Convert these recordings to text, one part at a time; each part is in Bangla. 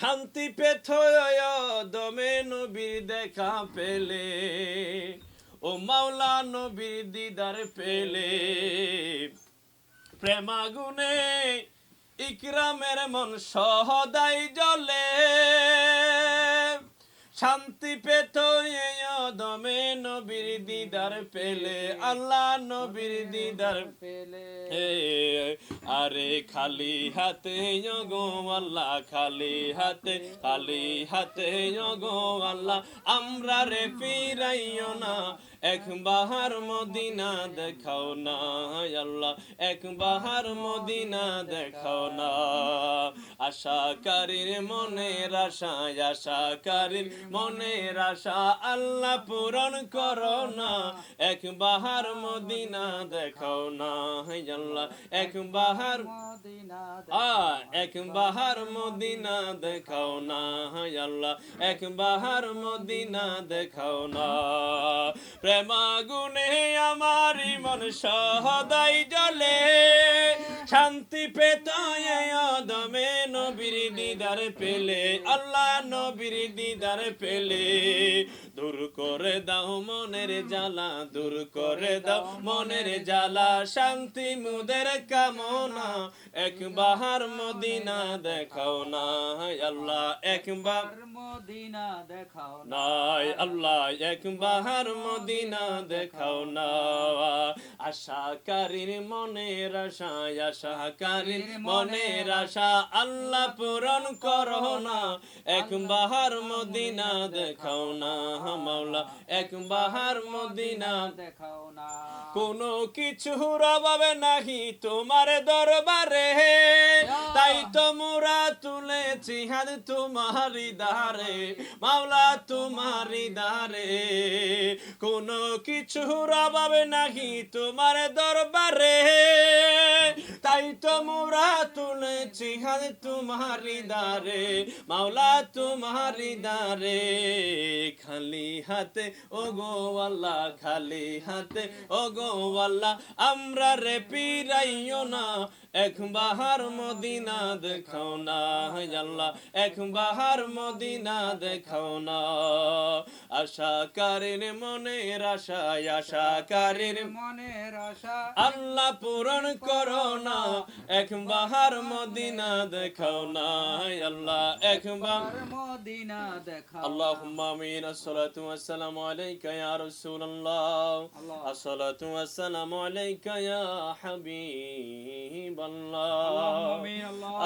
শান্তি পেথ দমে নবীর দেখা পেলে, ও মাওলা নবীর দিদার পেলে। প্রেমাগুনে ইকরামের মন সহদাই জলে শান্তি পেত দমে নবীর দিদার পেলে, আল্লাহ নবীর দিদার পেলে। আরে খালি হাতে গো আল্লাহ, খালি হাতে খালি হাতে গো আল্লাহ। আমরা রে ফিরাইও না এক বাহার মদিনা দেখাও না, আল্লাহ। এক বাহার মদিনা দেখাও না। আশাকারীর মনের আশা আশাকারীর মনের আশা। আল্লাহ পূরণ করো না, এক বাহার মদিনা দেখাও না। আল্লাহ, এক বাহার মদিনা এক বাহার মদিনা দেখাও না। আল্লাহ, এক বাহার মদিনা দেখাও না। প্রেমাগুনে আমার মন সহদাই জলে শান্তি পেত দমে নবীর দিদার পেলে আল্লাহ নবীর দিদার পেলে। দূর করে দাও মনের জ্বালা দূর করে দাও মনের জ্বালা। শান্তি মুদের কামনা এক বাহার মদিনা দেখাও না আল্লাহ একবার মদিনা দেখাও না নাই আল্লাহ এক মদিনা দেখাও না আশাকারীর মনের আশা আশাকারীর মনের আশা আল্লাহ পূরণ করো না। এক বাহার মদিনা দেখাও না মাওলা এক বাহার মদিনা। দেখাও না। কোনো কিছুর অভাবে নাহি তোমার দরবারে। তাই তো মোরা তুলেছি হাত তোমারি দারে মাওলা তোমারি দারে কোনো কিছুর অভাবে নাহি তোমার দরবারে। তো মোরা তুলেছি হাত তোমারি দারে মাওলা তোমারি দারে খালি হাতে ও গো আল্লাহ খালি হাতে ও গো আল্লাহ আমরা রে পিরাইও না। এক বাহার মদিনা দেখাও না আল্লাহ এক বাহার মদিনা দেখাও না। আশাকারীর মনের আশা আশাকারীর মনের আশা আল্লাহ পূরণ করো না। একবার মদিনা দেখাও না আল্লাহ একবার। মদিনা দেখাও আল্লাহুম্মা আলাইকা ইয়া রাসূলুল্লাহ। আসসালাতু ওয়াসসালামু আলাইকা ইয়া হাবিবাল্লাহ।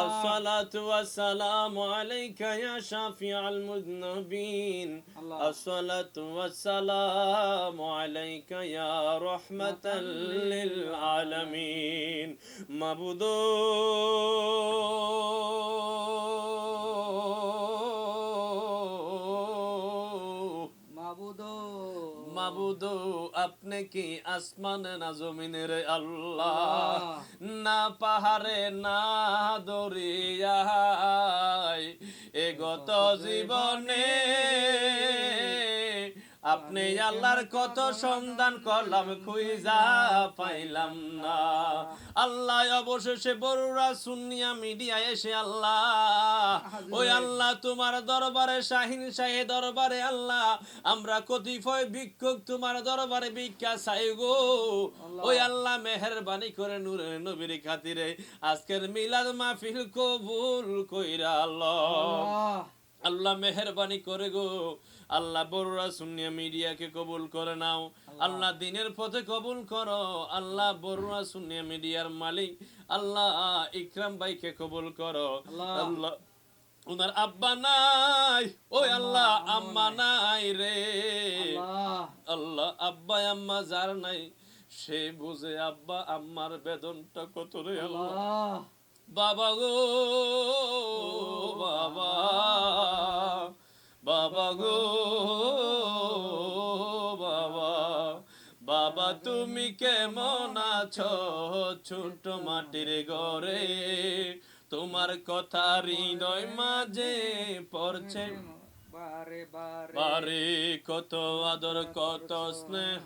আসসালাতু ওয়াসসালামু আলাইকা ইয়া শাফিআল মুযনাবিন আসসালাতু ওয়াসসালামু আলাইকা ইয়া রাহমাতাল লিল আলামিন। মাবুদ মাবুদ। মাবুদ আপনি কি আসমানে না জমিনের আল্লাহ। না পাহাড়ে না দরিয়ায়। এ গত জীবনে আপনি আল্লাহর কত সন্ধান করলাম খুঁজা পাইলাম না। আল্লাহ অবশেষে বড়রা সুন্নিয়া মিডিয়া এসে আল্লাহ ওই আল্লাহ তোমার দরবারে শাহিন শাহে দরবারে আল্লাহ আমরা কতিপয় ভিক্ষুক তোমার দরবারে ভিক্ষা চাই গো। ওই আল্লাহ মেহরবানি করে নূরের নবীর খাতিরে আজকের মিলাদ মাহফিল কবুল কইরা আল্লাহ। আল্লাহ মেহরবানি করে গো। আল্লাহ বড়রা সুন্নিয়া মিডিয়াকে কবুল করে নাও। আল্লাহ। দিনের পথে কবুল করো। আল্লাহ বড়রা সুন্নিয়া মিডিয়ার মালিক। আল্লাহ ইকরাম ভাইকে কবুল করো। আল্লাহ। ওনার আব্বা নাই। ওই আল্লাহ আম্মা নাই। রে। আল্লাহ। আল্লাহ আব্বা আম্মা যার নাই সে বুঝে আব্বা আম্মার বেদনটা কত রে আল্লাহ। বাবা গো, বাবা বাবা গো, বাবা বাবা, তুমি কেমন আছো? ছোট মাটির ঘরে তোমার কথা হৃদয় মাঝে পড়ছে। বারে কত আদর কত স্নেহ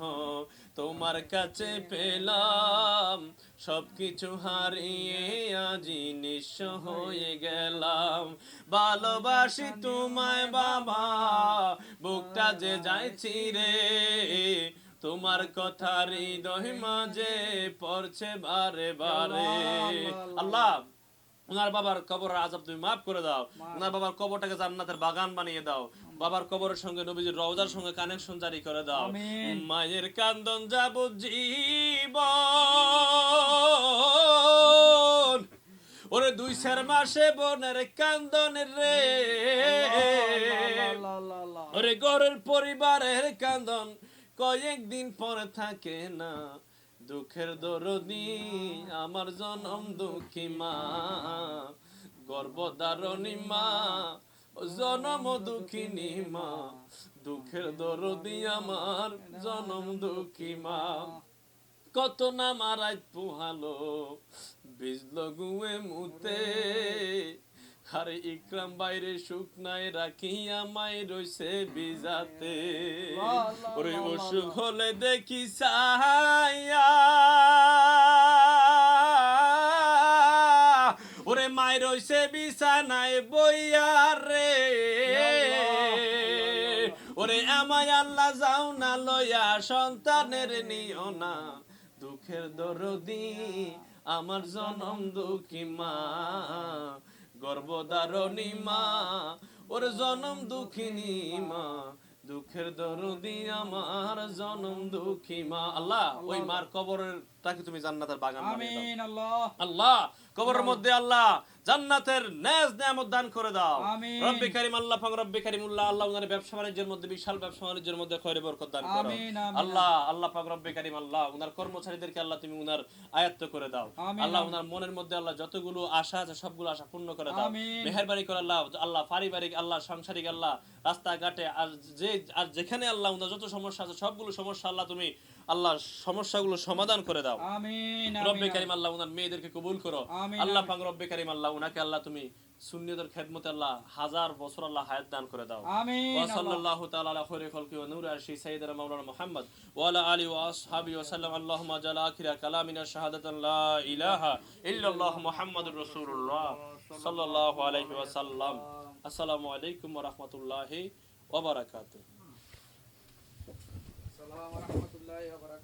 তোমার কাছে পেলাম। সবকিছু হারিয়ে আজি নিঃস্ব হয়ে গেলাম। ভালোবাসি তোমায় বাবা বুকটা যে যাইছি রে। তোমার কথা হৃদয় মাঝে পড়ছে বারে বারে। আল্লাহ। ওনার বাবার কবর আজাব তুমি মাফ করে দাও। ওনার বাবার কবরটাকে জান্নাতের বাগান বানিয়ে দাও। বাবার কবরের সঙ্গে নবীজির রওজার সঙ্গে কানেকশন জারি করে দাও। মায়ের কান্দন যাব জীবন। ওরে দুই চার মাসে বোনের কান্দন রে। ওরে ঘরের পরিবারের কান্দন কয়েকদিন পরে থাকে না। দুঃখের দরদি আমার জনম দুঃখী মা। গর্ভধারণী মা জনম দুঃখিনী মা। দুঃখের দরদি আমার জনম দুঃখী মা। কত না মারাই পোহালো বিজল গুয়ে মুতে। আরে ইকরাম বাইরে শুকনায় রাখিয়া মাই রইছে বিজাতে। ওরে অসুখ হলে দেখি সাহাইয়া। ওরে মাই রইছে বিছানায় বইয়া রে। ওরে আমায় আল্লাহ যাও না লয়া সন্তানের নিও না। দুঃখের দরদি, আমার জনম দুঃখী মা। গর্ভধারণী মা, ওর জনম দুঃখিনী মা, দুঃখের দরদি আমার জনম দুঃখী মা। আল্লাহ, ওই মার কবরের তাকে তুমি জান্নাতের বাগান বানিয়ে দাও। আল্লাহ। আল্লাহ কবরের মধ্যে আল্লাহ জান্নাতের নেজ নিয়ামত দান করে দাও। আমিন। রব্বি কারিম আল্লাহ পাক রব্বি কারিমুল্লাহ আল্লাহ উনার ব্যবসা বাণিজ্যের মধ্যে বিশাল ব্যবসা বাণিজ্যের মধ্যে খয়রে বরকত দান করো। আল্লাহ আল্লাহ পাক রব্বি কারিম আল্লাহ উনার কর্মচারীদেরকে আল্লাহ তুমি উনার আয়ত্ত করে দাও। আল্লাহ উনার মনের মধ্যে আল্লাহ যতগুলো আশা আছে সবগুলো আশা পূর্ণ করে দাও। মেহেরবানি করে আল্লাহ আল্লাহ পারিবারিক আল্লাহ সাংসারিক আল্লাহ রাস্তাঘাটে আর যে আর যেখানে আল্লাহ উনার যত সমস্যা আছে সবগুলো সমস্যা আল্লাহ তুমি আল্লাহ সমস্যাগুলো সমাধান করে দাও। রব্বে কারিম আল্লাহ ওনার মেয়েদেরকে কবুল করো। আল্লাহ পাক রব্বে কারিম আল্লাহ ওনাকে আল্লাহ তুমি সুন্নিদের খেদমত আল্লাহ হাজার বছর আল্লাহ হায়াত দান করে দাও। ওয়াসাল্লাল্লাহু তাআলা আলা খৈরে খলকি ওয়া নূর আরশি সাইয়্যিদানা মাওলানা মুহাম্মদ ওয়া আলা আলি ওয়া আসহাবি ওয়া সাল্লাম। আল্লাহুম্মা জাল আখিরা কালামিনা শাহাদাতান লা ইলাহা ইল্লাল্লাহ মুহাম্মাদুর রাসূলুল্লাহ সাল্লাল্লাহু আলাইহি ওয়া সাল্লাম। আসসালামু আলাইকুম ওয়া রাহমাতুল্লাহি ওয়া বারাকাতুহু। সালামু আলাইকুম। রহমতুল্লাহ